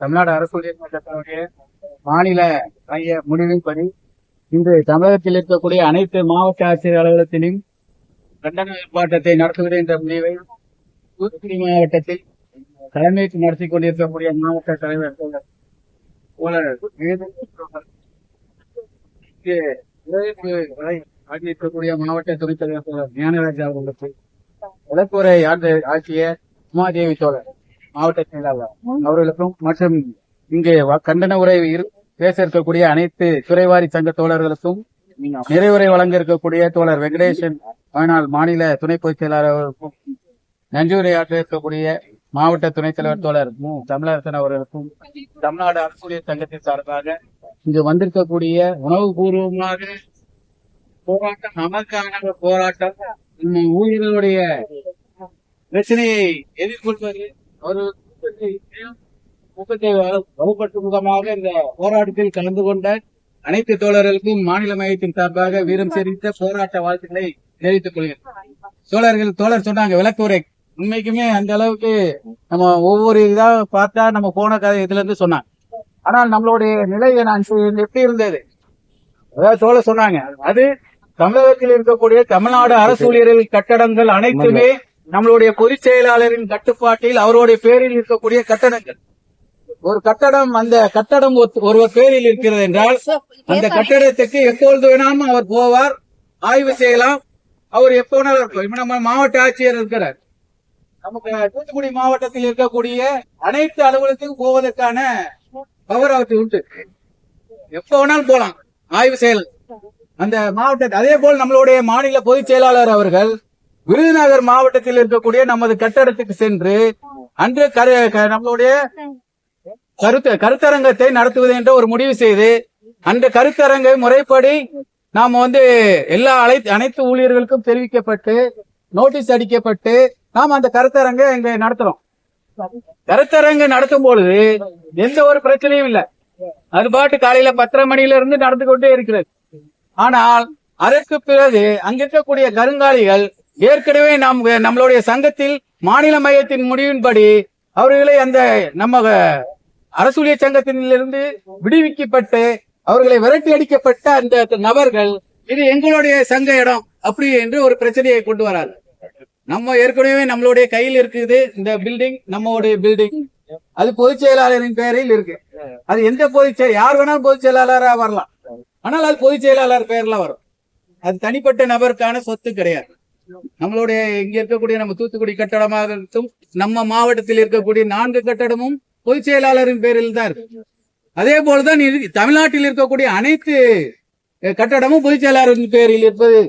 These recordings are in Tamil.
தமிழ்நாடு அரசு ஊழியர் மாநில மைய முடிவின்படி இன்று தமிழகத்தில் இருக்கக்கூடிய அனைத்து மாவட்ட ஆட்சியர் அலுவலகத்திலும் கண்டன ஆர்ப்பாட்டத்தை நடத்துவது என்ற முடிவை தூத்துக்குடி மாவட்டத்தில் தலைமைக்கு நடத்தி கொண்டிருக்கக்கூடிய மாவட்ட தலைவர் இங்கு ஆகியிருக்கக்கூடிய மாவட்ட துணைத் தலைவர் ஞானராஜா அவர்களுக்கு விளக்குறை ஆட்சியர் ஆட்சிய உமாதேவி தோழர். மாவட்ட செயலாளர் அவர்களுக்கும் மற்றும் இங்கே கண்டன உரை பேச இருக்கக்கூடிய அனைத்து துறைவாரி சங்க தோழர்களுக்கும் நிறைவுரை வழங்க இருக்கக்கூடிய தோழர் வெங்கடேசன் ஆனால் மாநில துணை பொதுச் செயலாளர் அவர்களுக்கும் நன்றியுரை ஆற்ற இருக்கக்கூடிய மாவட்ட துணைத் தலைவர் தோழர் மு. தமிழரசன் அவர்களுக்கும் தமிழ்நாடு அரசூழியர் சங்கத்தின் சார்பாக இங்கு வந்திருக்கக்கூடிய உணவுபூர்வமாக போராட்டம் நமக்கான போராட்டம் ஊழியர்களுடைய பிரச்சனையை எதிர்கொள்வது ஒரு ஊக்கத்தை- விதமாக இந்த போராட்டத்தில் கலந்து கொண்ட அனைத்து தோழர்களுக்கும் மாநில மையத்தின் சார்பாக வீரம் செறிந்த போராட்ட வாழ்த்துக்களை தெரிவித்துக் கொள்கிறேன். தோழர்கள் தோழர் சொன்னாங்க விளக்குரை உண்மைக்குமே அந்த அளவுக்கு நம்ம ஒவ்வொரு இதா பார்த்தா நம்ம போன கதை இதுல இருந்து சொன்னாங்க. ஆனால் நம்மளுடைய நிலை நான் எப்படி இருந்தது? அதாவது தோழர் சொன்னாங்க அது தமிழகத்தில் இருக்கக்கூடிய தமிழ்நாடு அரசு ஊழியர்கள் கட்டடங்கள் அனைத்துமே நம்மளுடைய பொதுச் செயலாளரின் கட்டுப்பாட்டில் அவருடைய பேரில் இருக்கக்கூடிய கட்டடங்கள். ஒரு கட்டடம் அந்த கட்டடம் ஒருவர் பேரில் இருக்கிறது என்றால் அந்த கட்டடத்துக்கு எப்பொழுது வேணாலும் அவர் போவார் ஆய்வு செய்யலாம். அவர் எப்ப வேணாலும் இருக்கலாம் இப்ப நம்ம மாவட்ட ஆட்சியர் இருக்கிறார். நமக்கு தூத்துக்குடி மாவட்டத்தில் இருக்கக்கூடிய அனைத்து அலுவலகத்துக்கும் போவதற்கான பவர் அவருக்கு உண்டு. எப்ப வேணாலும் போலாம். ஆய்வு செய்யலாம். அந்த மாவட்ட அதே போல் நம்மளுடைய மாநில பொதுச் செயலாளர் அவர்கள் விருதுநகர் மாவட்டத்தில் இருக்கக்கூடிய நமது கட்டடத்துக்கு சென்று அன்று கரு- நம்மளுடைய கருத்து கருத்தரங்கத்தை நடத்துவது என்ற ஒரு முடிவு செய்து அந்த கருத்தரங்கை முறைப்படி நாம வந்து எல்லா அனைத்து அனைத்து ஊழியர்களுக்கும் தெரிவிக்கப்பட்டு நோட்டீஸ் அடிக்கப்பட்டு நாம் அந்த கருத்தரங்கை இங்க நடத்துறோம். கருத்தரங்கு நடத்தும் பொழுது எந்த ஒரு பிரச்சனையும் இல்ல. அது பாட்டு காலையில பத்தரை மணியில இருந்து நடந்து கொண்டே இருக்கிறது. ஆனால் அதற்கு பிறகு அங்க இருக்கக்கூடிய கருங்காலிகள் ஏற்கனவே நாம் நம்மளுடைய சங்கத்தில் மாநில மையத்தின் முடிவின்படி அவர்களை அந்த நம்ம அரசூழிய சங்கத்திலிருந்து விடுவிக்கப்பட்டு அவர்களை விரட்டி அடிக்கப்பட்ட அந்த நபர்கள் இது எங்களுடைய சங்க இடம் அப்படி என்று ஒரு பிரச்சனையை கொண்டு வராது நம்ம ஏற்கனவே நம்மளுடைய கையில் இருக்குது இந்த பில்டிங் நம்மளுடைய பில்டிங். அது பொதுச் செயலாளரின் பெயரில் இருக்கு. அது எந்த பொதுச் செயல் யார் வேணாலும் பொதுச் செயலாளராக வரலாம். ஆனால் அது பொதுச் செயலாளர் பெயர்ல வரும். அது தனிப்பட்ட நபருக்கான சொத்து கிடையாது. நம்மளுடைய இங்க இருக்கக்கூடிய நம்ம தூத்துக்குடி கட்டடமாக இருக்கும் நம்ம மாவட்டத்தில் இருக்கக்கூடிய நான்கு கட்டடமும் பொதுச் செயலாளரின் பேரில் தான் இருக்கு. அதே போலதான் தமிழ்நாட்டில் இருக்கக்கூடிய அனைத்து கட்டடமும் பொதுச் செயலாளரின் பேரில் இருப்பது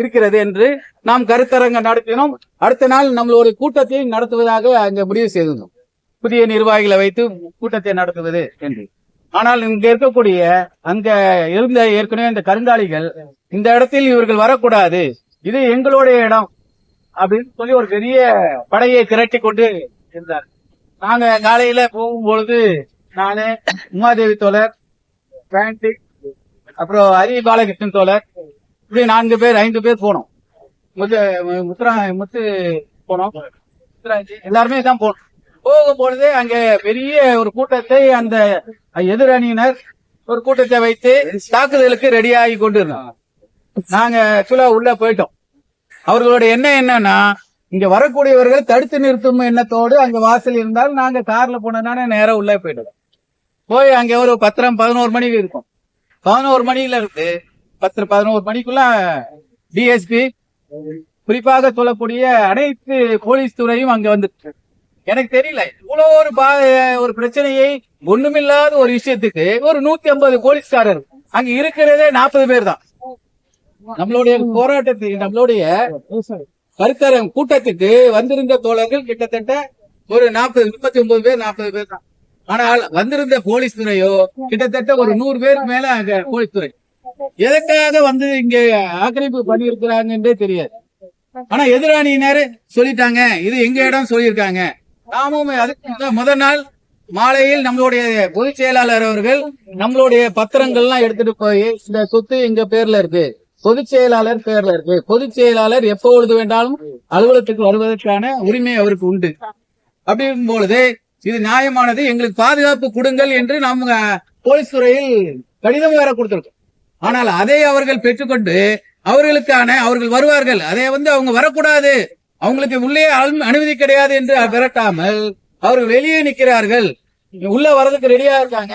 இருக்கிறது என்று நாம் கருத்தரங்க நடத்தினோம். அடுத்த நாள் நம்மளுடைய கூட்டத்தை நடத்துவதாக அங்க முடிவு செய்திருந்தோம். புதிய நிர்வாகிகளை வைத்து கூட்டத்தை நடத்துவது என்று. ஆனால் இங்க இருக்கக்கூடிய அங்க இருந்த ஏற்கனவே இந்த கருங்காலிகள் இந்த இடத்தில் இவர்கள் வரக்கூடாது. இது எங்களுடைய இடம் அப்படின்னு சொல்லி ஒரு பெரிய படையை திரட்டி கொண்டு இருந்தார். நாங்க காலையில போகும்பொழுது நானு உமாதேவி தோழர் பேண்டி அப்புறம் ஹரி பாலகிருஷ்ணன் தோழர் இப்படி நான்கு பேர் ஐந்து பேர் போனோம். முத்து முத்துரா முத்து போனோம். எல்லாருமே தான் போனோம். போகும்பொழுது அங்க பெரிய ஒரு கூட்டத்தை அந்த எதிரணியினர் ஒரு கூட்டத்தை வைத்து தாக்குதலுக்கு ரெடியாகி கொண்டு இருந்தோம் நாங்க ஆக்சுவலா உள்ள போயிட்டோம். அவர்களுடைய எண்ணம் என்னன்னா இங்க வரக்கூடியவர்கள் தடுத்து நிறுத்தும் எண்ணத்தோடு அங்க வாசல் இருந்தால் நாங்க கார்ல போனதுனால நேரம் உள்ளே போயிடுவோம். போய் அங்க ஒரு பத்திரம் பதினோரு மணிக்கு இருக்கும். பதினோரு மணில இருந்து பத்து பதினோரு மணிக்குள்ள டிஎஸ்பி குறிப்பாக சொல்லக்கூடிய அனைத்து போலீஸ் துறையும் அங்க வந்துட்டு. எனக்கு தெரியல இவ்வளவு ஒரு பா- ஒரு பிரச்சனையை ஒண்ணுமில்லாத ஒரு விஷயத்துக்கு ஒரு நூத்தி ஐம்பது போலீஸ்காரர் அங்க இருக்கிறதே நாற்பது பேர் தான். நம்மளுடைய போராட்டத்துக்கு நம்மளுடைய கருத்தரம் கூட்டத்துக்கு வந்திருந்த தோழர்கள் கிட்டத்தட்ட ஒரு நாற்பது முப்பத்தி ஒன்பது பேர் நாற்பது பேர் தான். ஆனால் வந்திருந்த போலீஸ் துறையோ கிட்டத்தட்ட ஒரு நூறு பேருக்கு மேல அங்க போலீஸ் துறை. எதற்காக வந்து இங்க ஆக்கிரமிப்பு பண்ணியிருக்கிறாங்கன்றே தெரியாது. ஆனா எதிராணியினர் சொல்லிட்டாங்க. இது எங்க இடம் சொல்லியிருக்காங்க. நாமும் அதுக்கு முத- முதல் நாள் மாலையில் நம்மளுடைய பொதுச் செயலாளர் அவர்கள் நம்மளுடைய பத்திரங்கள்லாம் எடுத்துட்டு போய் இந்த சொத்து எங்க பேர்ல இருக்கு. பொதுச் செயலாளர் பேர்ல இருக்கு. பொதுச் செயலாளர் எப்பொழுது வேண்டாலும் அலுவலகத்துக்கு வருவதற்கான உரிமை அவருக்கு உண்டு. அப்படிங்கும் பொழுது இது நியாயமானது எங்களுக்கு பாதுகாப்பு கொடுங்கள் என்று நம்ம போலீஸ் துறையில் கடிதம் வேற கொடுத்திருக்கோம். ஆனால் அதை அவர்கள் பெற்றுக்கொண்டு அவர்களுக்கான அவர்கள் வருவார்கள். அதை வந்து அவங்க வரக்கூடாது. அவங்களுக்கு உள்ளே அனுமதி கிடையாது என்று விரட்டாமல் அவர்கள் வெளியே நிற்கிறார்கள். உள்ள வர்றதுக்கு ரெடியா இருக்காங்க.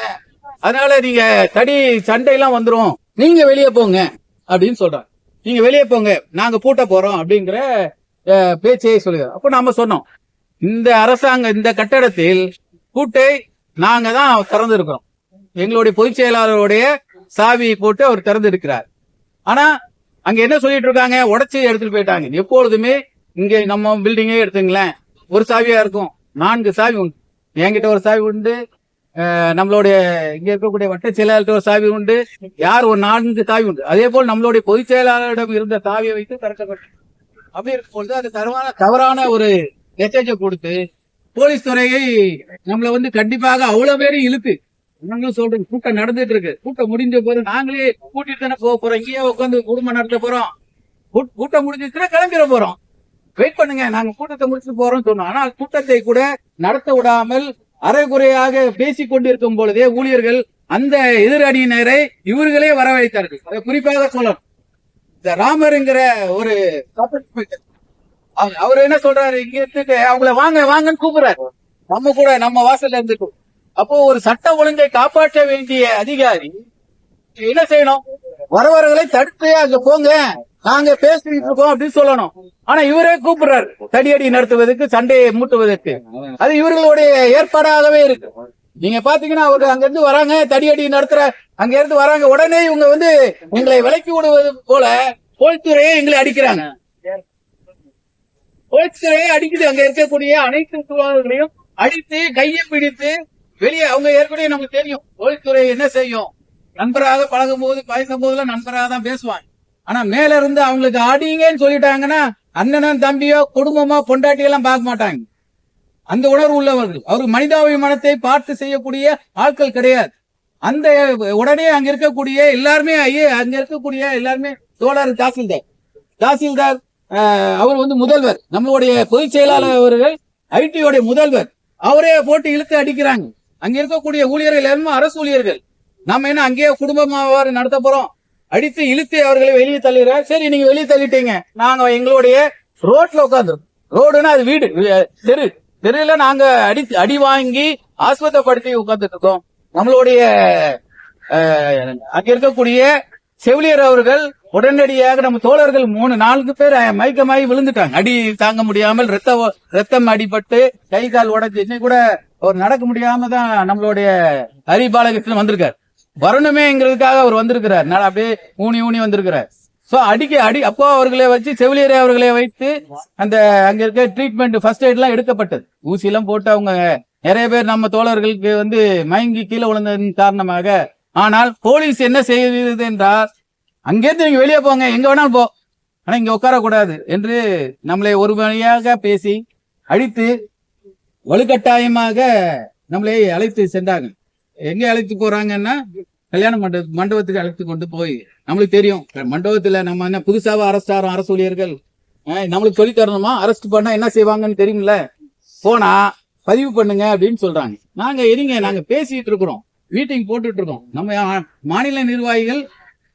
அதனால நீங்க தடி சண்டை எல்லாம் வந்துரும். நீங்க வெளியே போங்க. அப்படின்னு சொல்றாரு நீங்க வெளியே போங்க நாங்க பூட்ட போறோம் அப்படிங்கிற பேச்சையை சொல்லுகிறார் அப்ப நாம சொன்னோம் இந்த அரசாங்க இந்த கட்டடத்தில் பூட்டை நாங்க தான் திறந்திருக்கிறோம். எங்களுடைய பொதுச் செயலாளருடைய சாவியை போட்டு அவர் திறந்து இருக்கிறார் ஆனா அங்க என்ன சொல்லிட்டு இருக்காங்க? உடச்சி எடுத்துட்டு போயிட்டாங்க. எப்பொழுதுமே இங்க நம்ம பில்டிங்கே எடுத்துங்களேன். ஒரு சாவியா இருக்கும். நான்கு சாவி உண்டு. என்கிட்ட ஒரு சாவி உண்டு. நம்மளுடைய இங்க இருக்கக்கூடிய வட்ட செயலாளர்கிட்ட ஒரு சாவி உண்டு. யார் ஒரு நான்கு சாவி உண்டு. அதே போல் நம்மளுடைய பொதுச் செயலாளரிடம் இருந்த சாவியை வைத்து திறக்கப்பட்டது அப்படி இருக்கும்பொழுது அது தவறான தவறான ஒரு மெசேஜை கொடுத்து போலீஸ் துறையை நம்மள வந்து கண்டிப்பாக அவ்வளவு பேரும் இழுத்து நாங்களும் சொல்றோம் கூட்டம் நடந்துட்டு இருக்கு. கூட்டம் முடிஞ்ச போது நாங்களே கூட்டிட்டு தானே போக போறோம். இங்கேயே உட்காந்து குடும்பம் நடத்த போறோம். கூட்டம் முடிஞ்சிச்சுன்னா கிளம்பிட போறோம். வெயிட் பண்ணுங்க. நாங்க கூட்டத்தை முடிச்சுட்டு போறோம் சொன்னோம். ஆனால் கூட்டத்தை கூட நடத்த விடாமல் அரைகுறையாக பேசிக் கொண்டிருக்கும் பொழுதே ஊழியர்கள் அந்த எதிரணியினரை இவர்களே வரவழைத்தார்கள். அதை குறிப்பாக சொல்லணும். இந்த ராமருங்கிற ஒரு அவர் அவர் என்ன சொல்றாரு? இங்க இருந்துட்டு அவங்கள வாங்க வாங்கன்னு கூப்பிடுறாரு. நம்ம கூட நம்ம வாசல்ல இருந்துட்டு. அப்போ ஒரு சட்ட ஒழுங்கை காப்பாற்ற வேண்டிய அதிகாரி என்ன செய்யணும்? வரவர்களை தடுத்து அங்க போங்க. நாங்க பேசிட்டு இருக்கோம் அப்படின்னு சொல்லணும். ஆனா இவரே கூப்பிடுறாரு. தடியடி நடத்துவதற்கு சண்டையை மூட்டுவதற்கு. அது இவர்களுடைய ஏற்பாடாகவே இருக்கு. நீங்க பாத்தீங்கன்னா அவங்க அங்க இருந்து வராங்க தடியடி நடத்துற அங்க இருந்து வராங்க. உடனே இவங்க வந்து எங்களை விலக்கி விடுவது போல போல்துறையை எங்களை அடிக்கிறாங்க. போலீஸ்துறையை அடிக்குது. அங்க இருக்கக்கூடிய அனைத்து தொழிலாளர்களையும் அடித்து கையை பிடித்து வெளியே அவங்க ஏற்கனவே நமக்கு தெரியும். போல்துறை என்ன செய்யும்? நண்பராக பழகும் போது பேசும் போதுல நண்பராக தான் பேசுவாங்க. ஆனா மேல இருந்து அவங்களுக்கு அடிங்கன்னு சொல்லிட்டாங்கன்னா அண்ணனும் தம்பியோ குடும்பமோ பொண்டாட்டி எல்லாம் பார்க்க மாட்டாங்க. அந்த உணர்வு உள்ளவர்கள். அவர் மனிதாபிமானத்தை பார்த்து செய்யக்கூடிய ஆட்கள் கிடையாது. அந்த உடனே அங்க இருக்கக்கூடிய எல்லாருமே ஐயே அங்க இருக்கக்கூடிய எல்லாருமே தோழர் தாசில்தார். தாசில்தார் அவர் வந்து முதல்வர். நம்மளுடைய பொதுச் செயலாளர் அவர்கள் ஐடியோடைய முதல்வர். அவரே போட்டு இழுத்து அடிக்கிறாங்க. அங்க இருக்கக்கூடிய ஊழியர்கள் எல்லாருமே அரசு ஊழியர்கள். நம்ம என்ன அங்கேயே குடும்பமாக நடத்த போறோம்? அடித்து இழுத்து அவர்களை வெளியே தள்ளுகிறார். சரி நீங்க வெளியே தள்ளிட்டீங்க. நாங்க எங்களுடைய ரோட்ல உட்காந்துருக்கோம் ரோடுனா அது வீடு. தெரு. தெருல நாங்க அடி அடி வாங்கி ஆஸ்பத்திரப்படுத்தி உட்கார்ந்துட்டு இருக்கோம் நம்மளுடைய அங்க இருக்கக்கூடிய செவிலியர் அவர்கள் உடனடியாக நம்ம தோழர்கள் மூணு நான்கு பேர் மயக்கமாகி விழுந்துட்டாங்க. அடி தாங்க முடியாமல் ரத்த ரத்தம் அடிபட்டு கை கால் உடைஞ்சு இன்னைக்கு கூட ஒரு நடக்க முடியாம தான் நம்மளுடைய ஹரி வந்திருக்காரு வந்திருக்கார். வரணுமேங்கிறதுக்காக அவர் வந்திருக்கிறார். நான் அப்படியே ஊனி ஊனி வந்திருக்கிறார். சோ அடிக்க அடி அப்போ அவர்களை வச்சு செவிலியரை அவர்களை வைத்து அந்த அங்க இருக்க ட்ரீட்மெண்ட் ஃபர்ஸ்ட் எய்ட் எல்லாம் எடுக்கப்பட்டது. ஊசி எல்லாம் போட்டு அவங்க நிறைய பேர் நம்ம தோழர்களுக்கு வந்து மயங்கி கீழே விழுந்ததன் காரணமாக ஆனால் போலீஸ் என்ன செய்கிறது என்றால் அங்கேருந்து நீங்க வெளியே போங்க. எங்க வேணாலும் போ. ஆனா இங்க உட்காரக்கூடாது என்று நம்மளை ஒரு வழியாக பேசி அடித்து வலுக்கட்டாயமாக நம்மளை அழைத்து சென்றாங்க எங்க அழைத்து போறாங்கன்னா கல்யாண மண்ட மண்டபத்துக்கு அழைத்து கொண்டு போய் நம்மளுக்கு தெரியும். மண்டபத்துல நம்ம என்ன புதுசாக அரெஸ்ட் ஆகிறோம் அரசு ஊழியர்கள் நம்மளுக்கு சொல்லி தரணுமா? அரெஸ்ட் பண்ணா என்ன செய்வாங்கன்னு தெரியும்ல? போனா பதிவு பண்ணுங்க அப்படின்னு சொல்றாங்க. நாங்க எரிங்க நாங்க பேசிட்டு இருக்கிறோம். மீட்டிங் போட்டுட்டு இருக்கோம். நம்ம மாநில நிர்வாகிகள்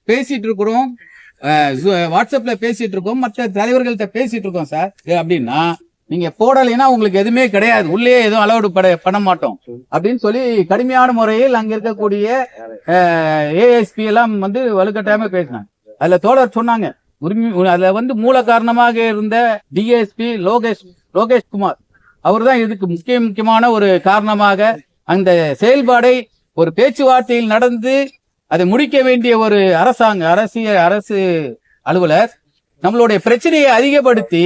பேசிட்டு இருக்கிறோம். வாட்ஸ்அப்ல பேசிட்டு இருக்கோம். மற்ற தலைவர்கள்ட்ட பேசிட்டு இருக்கோம் சார். அப்படின்னா நீங்க போடலைன்னா உங்களுக்கு எதுவுமே கிடையாது. உள்ளே எதுவும் அலௌடு பண்ண மாட்டோம். அப்படின்னு சொல்லி கடுமையான முறையில் அங்க இருக்கக்கூடிய ஏஎஸ்பி எல்லாம் வந்து வலுக்கட்டாயமா பேசினாங்க. அதுல தோழர் சொன்னாங்க உரிமை அதுல வந்து மூல காரணமாக இருந்த டிஎஸ்பி லோகேஷ் லோகேஷ் குமார். அவர்தான் இதுக்கு முக்கிய முக்கியமான ஒரு காரணமாக அந்த செயல்பாடை ஒரு பேச்சுவார்த்தையில் நடந்து அதை முடிக்க வேண்டிய ஒரு அரசாங்க அரசியல் அரசு அலுவலர் நம்மளுடைய பிரச்சனையை அதிகப்படுத்தி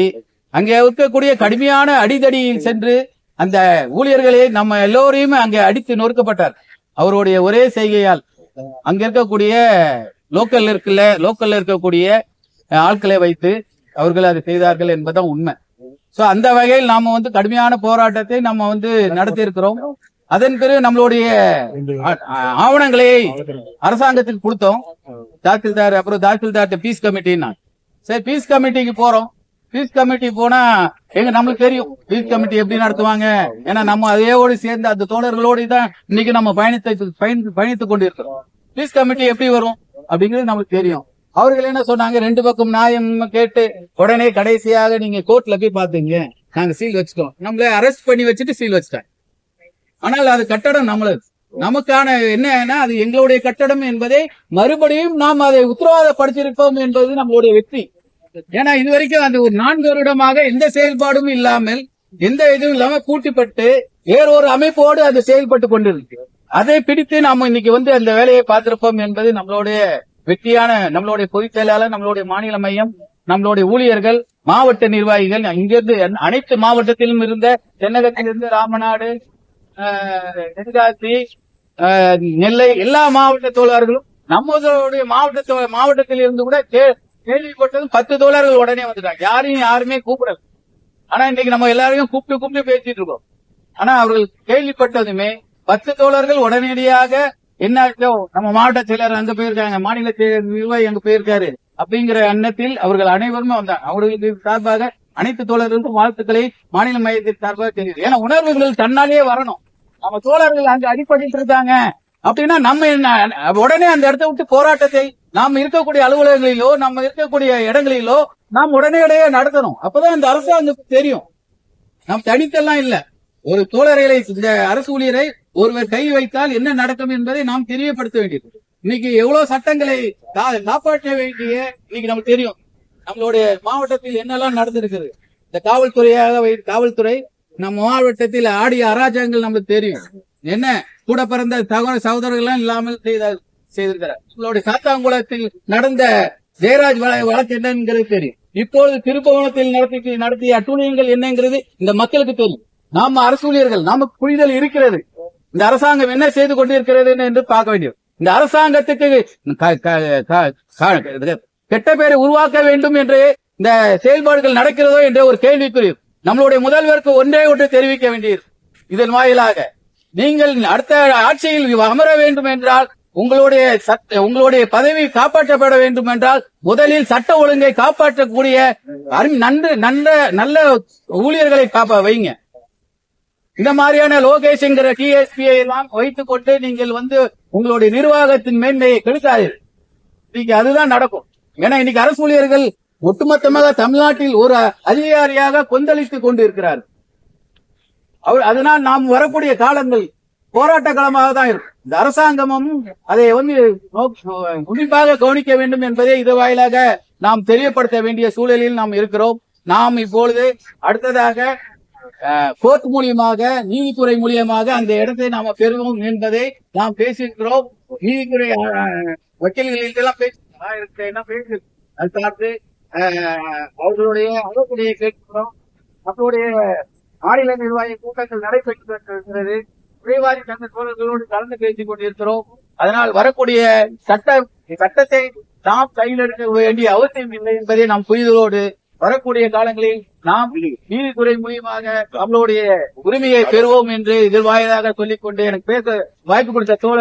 அங்கே இருக்கக்கூடிய கடுமையான அடிதடியில் சென்று அந்த ஊழியர்களை நம்ம எல்லோரையுமே அங்கே அடித்து நொறுக்கப்பட்டார். அவருடைய ஒரே செய்கையால் அங்க இருக்கக்கூடிய லோக்கல் இருக்குல்ல லோக்கல்ல இருக்கக்கூடிய ஆட்களை வைத்து அவர்கள் அதை செய்தார்கள் என்பதுதான் உண்மை. சோ அந்த வகையில் நாம வந்து கடுமையான போராட்டத்தை நம்ம வந்து நடத்தி இருக்கிறோம் அதன் பிறகு நம்மளுடைய ஆவணங்களை அரசாங்கத்துக்கு கொடுத்தோம். தாசில்தார் அப்புறம் தாசில்தார்ட்ட பீஸ் கமிட்டின்னா சரி பீஸ் கமிட்டிக்கு போறோம். பீஸ் கமிட்டி போனா எங்க நம்மளுக்கு தெரியும். பீஸ் கமிட்டி எப்படி நடத்துவாங்க? ஏன்னா நம்ம அதையோடு சேர்ந்து அந்த தோழர்களோடு தான் இன்னைக்கு நம்ம பயணத்தை பயணி- பயணித்துக் கொண்டிருக்கிறோம். பீஸ் கமிட்டி எப்படி வரும்? அப்படிங்கிறது நமக்கு தெரியும். அவர்கள் என்ன சொன்னாங்க? ரெண்டு பக்கம் நியாயம் கேட்டு உடனே கடைசியாக நீங்க கோர்ட்ல போய் பாத்தீங்க நாங்க சீல் வச்சுட்டோம். நம்மள அரெஸ்ட் பண்ணி வச்சுட்டு சீல் வச்சுட்டாங்க. ஆனால் அது கட்டடம் நம்மளது. நமக்கான என்னன்னா அது எங்களுடைய கட்டடம் என்பதை மறுபடியும் நாம் அதை உத்தரவாதப்படுத்தியிருப்போம் என்பது நம்மளுடைய வெற்றி. ஏன்னா இது வரைக்கும் அந்த ஒரு நான்கு வருடமாக எந்த செயல்பாடும் இல்லாமல் எந்த இதுவும் இல்லாம கூட்டிப்பட்டு வேறொரு அமைப்போடு அது செயல்பட்டு கொண்டிருக்கு. அதை பிடித்து நாம இன்னைக்கு வந்து அந்த வேலையை பார்த்திருப்போம் என்பது நம்மளுடைய வெற்றியான நம்மளுடைய பொதுச் செயலாளர் நம்மளுடைய மாநில மையம் நம்மளுடைய ஊழியர்கள் மாவட்ட நிர்வாகிகள் இங்கிருந்து அனைத்து மாவட்டத்திலும் இருந்த தென்னகத்திலிருந்து ராமநாடு ஆஹ், தென்காசி ஆஹ், நெல்லை எல்லா மாவட்ட தோழர்களும் நம்மளுடைய மாவட்ட மாவட்டத்தில் இருந்து கூட கேள்விப்பட்டதும் பத்து தோழர்கள் உடனே வந்துட்டாங்க. யாரையும் யாருமே கூப்பிடல. ஆனா இன்னைக்கு நம்ம எல்லாரையும் கூப்பிட்டு கூப்பிட்டு பேசிட்டு இருக்கோம். ஆனா அவர்கள் கேள்விப்பட்டதுமே பத்து தோழர்கள் உடனடியாக என்னாச்சோ நம்ம மாவட்ட செயலர் அங்க போயிருக்காங்க மாநில செயலர் நிர்வாகி அங்க போயிருக்காரு அப்படிங்கிற எண்ணத்தில் அவர்கள் அனைவருமே வந்தாங்க. அவர்களுக்கு சார்பாக அனைத்து தோழர்களுக்கும் வாழ்த்துக்களை மாநில மையத்தின் சார்பாக தெரியுது ஏன்னா உணர்வுகள் தன்னாலேயே வரணும். நம்ம தோழர்கள் அங்க அடிப்பட்டு இருக்காங்க. அப்படின்னா நம்ம என்ன உடனே அந்த இடத்த விட்டு போராட்டத்தை நாம் இருக்கக்கூடிய அலுவலகங்களிலோ நம்ம இருக்கக்கூடிய இடங்களிலோ நாம் உடனடியே நடத்தணும். அப்பதான் இந்த அரசாங்கத்துக்கு தெரியும். நாம் தனித்தெல்லாம் இல்ல. ஒரு தோழர்களை இந்த அரசு ஊழியரை ஒருவர் கை வைத்தால் என்ன நடக்கும் என்பதை நாம் தெரியப்படுத்த வேண்டியது. இன்னைக்கு எவ்வளவு சட்டங்களை காப்பாற்ற வேண்டிய இன்னைக்கு நமக்கு தெரியும். நம்மளுடைய மாவட்டத்தில் என்னெல்லாம் நடந்திருக்குது இந்த காவல்துறையாக வை காவல்துறை நம்ம மாவட்டத்தில் ஆடிய அராஜகங்கள் நமக்கு தெரியும். என்ன? கூட பிறந்த தகவல் சகோதரர்கள் இல்லாமல் செய்தார்கள். செய்திருக்கிறார். உங்களுடைய சாத்தாங்குளத்தில் நடந்த ஜெயராஜ் வழக்கு என்னங்கிறது தெரியும். இப்பொழுது திருப்பவனத்தில் நடத்தி நடத்திய அட்டூழியங்கள் என்னங்கிறது இந்த மக்களுக்கு தெரியும். நாம அரசு ஊழியர்கள் நமக்கு புரிதல் இருக்கிறது. இந்த அரசாங்கம் என்ன செய்து கொண்டிருக்கிறது என்று பார்க்க வேண்டியது. இந்த அரசாங்கத்துக்கு க- கெட்ட பேரை உருவாக்க வேண்டும் என்று இந்த செயல்பாடுகள் நடக்கிறதோ என்ற ஒரு கேள்விக்குறி நம்மளுடைய முதல்வருக்கு ஒன்றே ஒன்று தெரிவிக்க வேண்டியது. இதன் வாயிலாக நீங்கள் அடுத்த ஆட்சியில் அமர வேண்டும் என்றால் உங்களுடைய சட்ட உங்களுடைய பதவி காப்பாற்றப்பட வேண்டும் என்றால் முதலில் சட்ட ஒழுங்கை காப்பாற்றக்கூடிய நன்று நல்ல நல்ல ஊழியர்களை காப்பா வைங்க. இந்த மாதிரியான லோகேஷ்ங்கிற டிஎஸ்பியை எல்லாம் வைத்துக் கொண்டு நீங்கள் வந்து உங்களுடைய நிர்வாகத்தின் மேன்மையை கெடுக்காதீர்கள். இன்னைக்கு அதுதான் நடக்கும். ஏன்னா இன்னைக்கு அரசு ஊழியர்கள் ஒட்டுமொத்தமாக தமிழ்நாட்டில் ஒரு அதிகாரியாக கொந்தளித்துக் கொண்டு இருக்கிறார் அவர் அதனால் நாம் வரக்கூடிய காலங்கள் போராட்ட களமாக தான் இருக்கும். இந்த அரசாங்கமும் அதை வந்து உன்னிப்பாக கவனிக்க வேண்டும் என்பதை இது வாயிலாக நாம் தெரியப்படுத்த வேண்டிய சூழலில் நாம் இருக்கிறோம். நாம் இப்பொழுது அடுத்ததாக கோர்ட் மூலியமாக நீதித்துறை மூலியமாக அந்த இடத்தை நாம பெறுவோம் என்பதை நாம் பேசியிருக்கிறோம். நீதித்துறை வக்கீல்களில் வக்கீல்களிடெல்லாம் பேசி என்ன பேசி அது சார்ந்து அவர்களுடைய அவர்களுடைய கேட்கிறோம். நம்மளுடைய மாநில நிர்வாக கூட்டங்கள் நடைபெற்று இருக்கிறது விரைவாரி சங்க தோழர்களோடு கலந்து பேசிக் கொண்டிருக்கிறோம். அதனால் வரக்கூடிய சட்ட சட்டத்தை நாம் கையில் எடுக்க வேண்டிய அவசியம் இல்லை என்பதை நாம் புரிதலோடு வரக்கூடிய காலங்களில் நாம் நீதித்துறை மூலியமாக நம்மளுடைய உரிமையை பெறுவோம் என்று இதில் வாயிலாக சொல்லிக்கொண்டு எனக்கு பேச வாய்ப்பு கொடுத்த தோழர்